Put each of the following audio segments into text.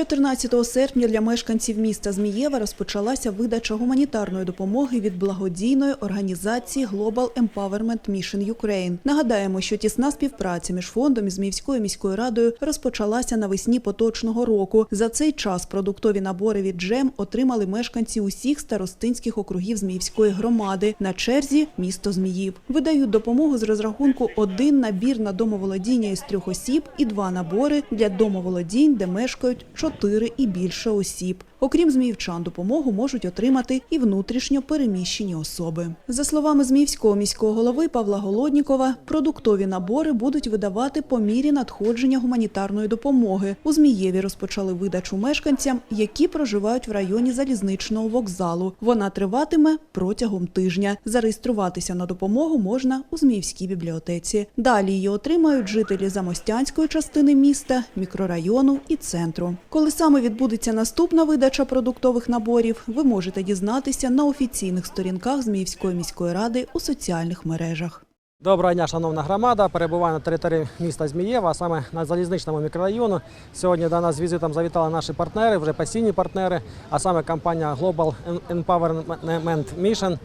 14 серпня для мешканців міста Змієва розпочалася видача гуманітарної допомоги від благодійної організації Global Empowerment Mission Ukraine. Нагадаємо, що тісна співпраця між фондом і Зміївською міською радою розпочалася навесні поточного року. За цей час продуктові набори від джем отримали мешканці усіх старостинських округів Зміївської громади. На черзі місто Зміїв. Видають допомогу з розрахунку один набір на домоволодіння із трьох осіб і два набори для домоволодінь, де мешкають чотири і більше осіб. Окрім зміївчан, допомогу можуть отримати і внутрішньо переміщені особи. За словами зміївського міського голови Павла Голоднікова, продуктові набори будуть видавати по мірі надходження гуманітарної допомоги. У Змієві розпочали видачу мешканцям, які проживають в районі залізничного вокзалу. Вона триватиме протягом тижня. Зареєструватися на допомогу можна у Зміївській бібліотеці. Далі її отримають жителі замостянської частини міста, мікрорайону і центру. Коли саме відбудеться наступна видача продуктових наборів, ви можете дізнатися на офіційних сторінках Зміївської міської ради у соціальних мережах. Доброго дня, шановна громада. Перебуваю на території міста Змієва, а саме на залізничному мікрорайону. Сьогодні до нас з візитом завітали наші партнери, вже постійні партнери, а саме компанія Global Empowerment Mission,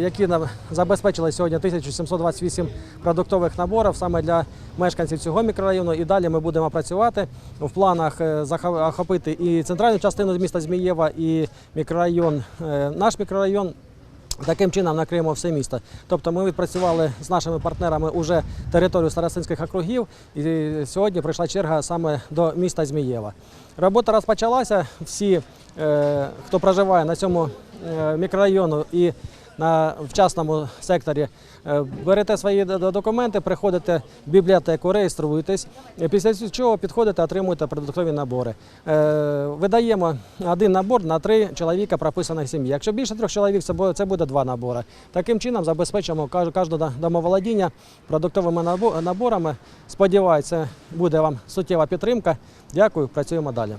які нам забезпечили сьогодні 1728 продуктових наборів саме для мешканців цього мікрорайону. І далі ми будемо працювати в планах е, захо- охопити і центральну частину міста Змієва, і мікрорайон, е, наш мікрорайон. Таким чином накриємо все місто. Тобто ми відпрацювали з нашими партнерами уже територію старостинських округів, і сьогодні прийшла черга саме до міста Змієва. Робота розпочалася. Всі, е, хто проживає на цьому е, мікрорайону і на вчасному секторі, е, берете свої документи, приходите в бібліотеку, реєструєтесь. Після чого підходите, отримуєте продуктові набори. Е, Видаємо один набор на три чоловіка прописаних сім'ї. Якщо більше трьох чоловік, це буде- два набори. Таким чином забезпечимо кожне домоволодіння продуктовими наборами. Сподіваюся, буде вам суттєва підтримка. Дякую, працюємо далі.